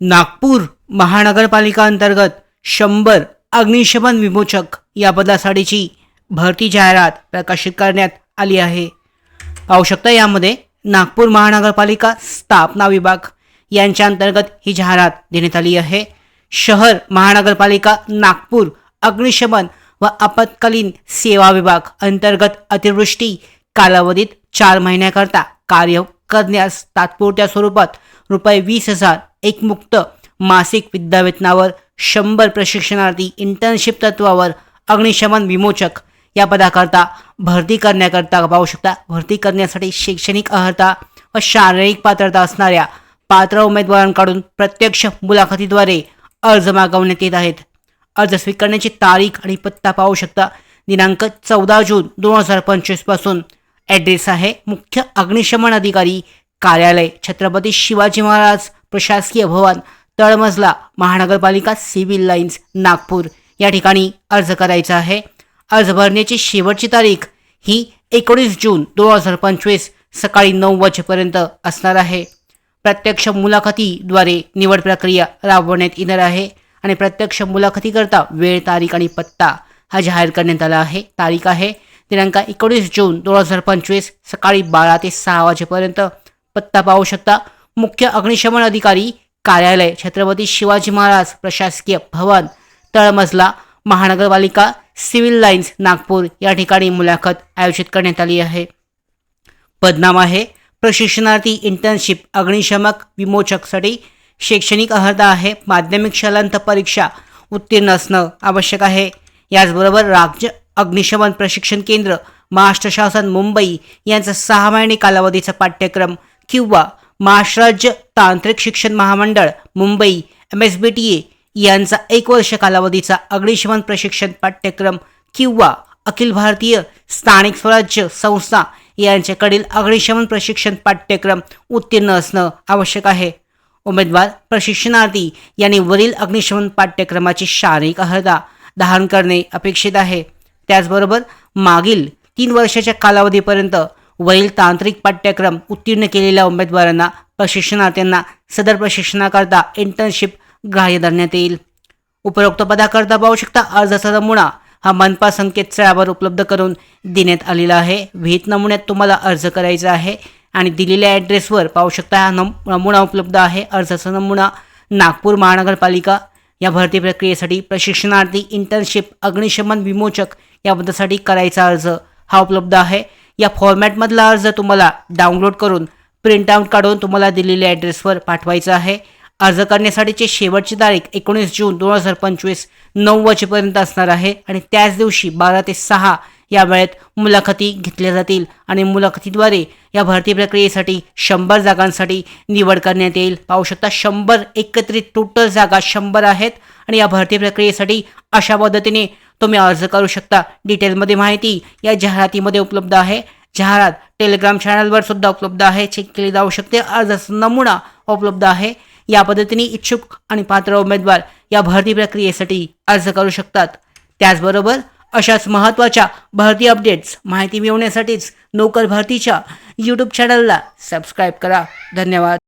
नागपूर महानगरपालिका अंतर्गत शंभर अग्निशमन विमोचक या पदासाठीची भरती जाहिरात प्रकाशित करण्यात आली आहे. पाहू शकता यामध्ये नागपूर महानगरपालिका स्थापना विभाग यांच्या अंतर्गत ही जाहिरात देण्यात आली आहे. शहर महानगरपालिका नागपूर अग्निशमन व आपत्कालीन सेवा विभाग अंतर्गत अतिवृष्टी कालावधीत चार महिन्याकरता कार्य करण्यास तात्पुरत्या स्वरूपात रुपये वीस हजार एक मुक्त मासिक विद्यावेतनावर शंभर प्रशिक्षणार्थी इंटर्नशिप तत्वावर अग्निशमन विमोचक. या पदाकरता भरती करण्याकरता पाहू शकता. भरती करण्यासाठी शैक्षणिक अर्हता व शारीरिक पात्रता असणाऱ्या पात्र उमेदवारांकडून प्रत्यक्ष मुलाखतीद्वारे अर्ज मागवण्यात येत आहेत. अर्ज स्वीकारण्याची तारीख आणि पत्ता पाहू शकता. दिनांक चौदा जून दोन हजार पंचवीसपासून. ॲड्रेस आहे मुख्य अग्निशमन अधिकारी कार्यालय छत्रपती शिवाजी महाराज प्रशासकीय भवन तळमजला महानगरपालिका सिव्हिल लाईन्स नागपूर. या ठिकाणी अर्ज करायचा आहे. अर्ज भरण्याची शेवटची तारीख ही एकोणीस जून दोन हजार पंचवीस सकाळी नऊ वाजेपर्यंत असणार आहे. प्रत्यक्ष मुलाखतीद्वारे निवड प्रक्रिया राबवण्यात येणार आहे आणि प्रत्यक्ष मुलाखतीकरता वेळ तारीख आणि पत्ता हा जाहीर करण्यात आला आहे. तारीख आहे दिनांक एकोणीस जून दोन हजार पंचवीस सकाळी बारा ते सहा वाजेपर्यंत. पत्ता पाहू शकता. मुख्य अग्निशमन अधिकारी कार्यालय छत्रपती शिवाजी महाराज प्रशासकीय भवन तळमजला महानगरपालिका सिव्हिल लाईन्स नागपूर या ठिकाणी मुलाखत आयोजित करण्यात आली आहे. पदनाम आहे. प्रशिक्षणार्थी इंटर्नशिप अग्निशमक विमोचकसाठी शैक्षणिक अर्हता आहे. माध्यमिक शालांत परीक्षा उत्तीर्ण असणं आवश्यक आहे. याचबरोबर राज्य अग्निशमन प्रशिक्षण केंद्र महाराष्ट्र शासन मुंबई यांचा सहा महिने कालावधीचा पाठ्यक्रम किंवा महाराष्ट्र राज्य तांत्रिक शिक्षण महामंडळ Mumbai M S B T A यांचा एक वर्ष कालावधीचा अग्निशमन प्रशिक्षण पाठ्यक्रम किंवा अखिल भारतीय स्थानिक स्वराज्य संस्था यांच्याकडील अग्निशमन प्रशिक्षण पाठ्यक्रम उत्तीर्ण असणं आवश्यक आहे. उमेदवार प्रशिक्षणार्थी यांनी वरील अग्निशमन पाठ्यक्रमाची शारीरिक अर्हता धारण करणे अपेक्षित आहे. त्याचबरोबर मागील तीन वर्षाच्या कालावधीपर्यंत वरील तांत्रिक पाठ्यक्रम उत्तीर्ण केलेल्या उमेदवारांना प्रशिक्षणार्थ्यांना सदर प्रशिक्षणाकरता इंटर्नशिप ग्राह्य धरण्यात येईल. उपरोक्त पदाकरता पाहू शकता अर्जाचा नमुना. हा मनपा संकेतस्थळावर उपलब्ध करून देण्यात आलेला आहे. विहित नमुन्यात तुम्हाला अर्ज करायचा आहे आणि दिलेल्या ॲड्रेसवर पाहू शकता हा नम नमुना उपलब्ध आहे. अर्जाचा नमुना नागपूर महानगरपालिका या भरती प्रक्रियेसाठी प्रशिक्षणार्थी इंटर्नशिप अग्निशमन विमोचक या पदासाठी करायचा अर्ज हा उपलब्ध आहे. या फॉर्मॅटमधला अर्ज तुम्हाला डाउनलोड करून प्रिंटआउट काढून तुम्हाला दिलेल्या ॲड्रेसवर पाठवायचा आहे. अर्ज करण्यासाठीची शेवटची तारीख एकोणीस जून दोन हजार पंचवीस नऊ वाजेपर्यंत असणार आहे आणि त्याच दिवशी बारा ते सहा या वेळेत मुलाखती घेतल्या जातील आणि मुलाखतीद्वारे या भरती प्रक्रियेसाठी शंभर जागांसाठी निवड करण्यात येईल. पाहू शकता शंभर एकत्रित टोटल जागा शंभर आहेत आणि या भरती प्रक्रियेसाठी अशा पद्धतीने तुम्ही अर्ज करू शकता. डिटेलमध्ये माहिती या जाहिरातीमध्ये उपलब्ध आहे. जाहिरात टेलिग्राम चॅनलवर सुद्धा उपलब्ध आहे. चेक केली जाऊ शकते. अर्जाचा नमुना उपलब्ध आहे. या पद्धतीने इच्छुक आणि पात्र उमेदवार या भरती प्रक्रियेसाठी अर्ज करू शकतात. त्याचबरोबर अशाच महत्त्वाच्या भरती अपडेट्स माहिती मिळवण्यासाठीच नोकर भरतीच्या यूट्यूब चॅनलला सबस्क्राईब करा. धन्यवाद.